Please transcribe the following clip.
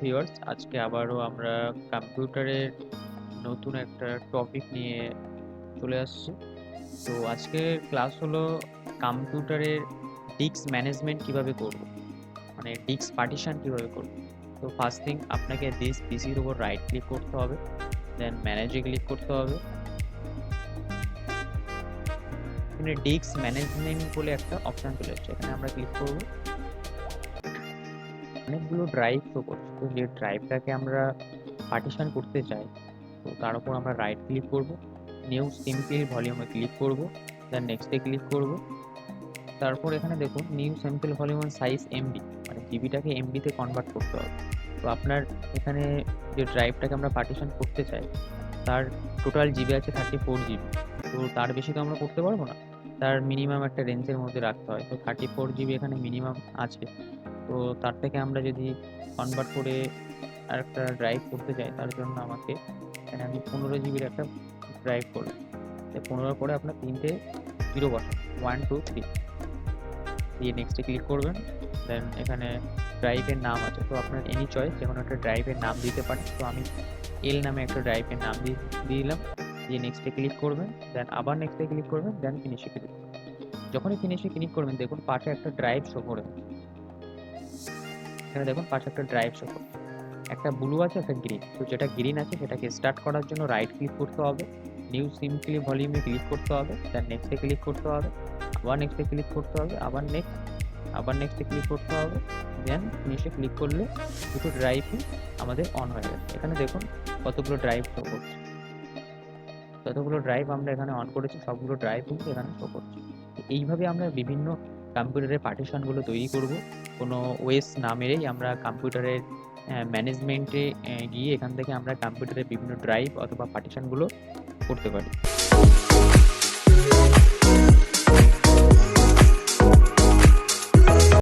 Viewers আজকে আবারও আমরা কম্পিউটারের নতুন একটা টপিক নিয়ে চলে আসছি। তো আজকের ক্লাস হলো কম্পিউটারের ডিস্ক ম্যানেজমেন্ট কীভাবে করব? মানে ডিস্ক পার্টিশন কীভাবে করব? তো ফার্স্ট থিং আপনাকে দিস পিসির উপর রাইট ক্লিক করতে হবে দেন ম্যানেজে ক্লিক করতে হবে। এখানে ডিস্ক ম্যানেজমেন্ট বলে একটা অপশন চলে এসেছে, এখানে আমরা ক্লিক করব। অনেকগুলো ড্রাইভ শো করছে। তো যে ড্রাইভটাকে আমরা পার্টিশন করতে চাই, তো তার উপর আমরা রাইট ক্লিক করব নিউ সিম্পল ভলিউমে ক্লিক করব দেন নেক্সটে ক্লিক করব। তারপর এখানে দেখুন new sample volume size MB মানে জিবিটাকে এমবিতে কনভার্ট করতে হবে। তো আপনার এখানে যে ড্রাইভটাকে আমরা পার্টিশন করতে চাই, তার টোটাল জিবি আছে থার্টি ফোর জিবি তো তার বেশি তো আমরা করতে পারব না। তার মিনিমাম একটা রেঞ্জের মধ্যে রাখতে হয়। তো থার্টি ফোর জিবি এখানে মিনিমাম আছে। তো তার থেকে আমরা যদি কনভার্ট করে আর একটা ড্রাইভ করতে চাই তার জন্য আমাকে এখানে আমি পনেরো জিবির একটা ড্রাইভ করলাম। পনেরো করে আপনার তিনটে জিরো বসান। ওয়ান টু থ্রি দিয়ে নেক্সটে ক্লিক করবেন। দেন এখানে ড্রাইভের নাম আছে। তো আপনার এনি চয়েস যে কোনো একটা ড্রাইভের নাম দিতে পারেন। তো আমি এল নামে একটা ড্রাইভের নাম দিয়ে দিলাম। দিয়ে নেক্সটে ক্লিক করবেন দেন আবার নেক্সটে ক্লিক করবেন দেন ফিনিশে ক্লিক করবেন। যখনই ফিনিশে ক্লিক করবেন, দেখুন পাশে একটা ড্রাইভ শো করে। এখানে দেখুন পাশে একটা ড্রাইভ শো করবে একটা ব্লু আছে, একটা গ্রিন তো যেটা গ্রিন আছে, সেটাকে স্টার্ট করার জন্য রাইট ক্লিক করতে হবে। নিউ সিম্পলি ভলিউমে ক্লিক করতে হবে দেন নেক্সটে ক্লিক করতে হবে। আবার নেক্সটে ক্লিক করতে হবে, আবার নেক্সট আবার নেক্সটে ক্লিক করতে হবে। দেন ফিনিশে ক্লিক করলে দুটো ড্রাইভই আমাদের অন হয়ে যাবে। এখানে দেখুন কতগুলো ড্রাইভ শো করছে। যতগুলো ড্রাইভ আমরা এখানে অন করেছি, সবগুলো ড্রাইভ কিন্তু এখানে শো করছি। এইভাবে আমরা বিভিন্ন কম্পিউটারের পার্টিশনগুলো তৈরি করব। কোনো ওয়েস না মেরেই আমরা কম্পিউটারের ম্যানেজমেন্টে গিয়ে এখান থেকে আমরা কম্পিউটারের বিভিন্ন ড্রাইভ অথবা পার্টিশনগুলো করতে পারি।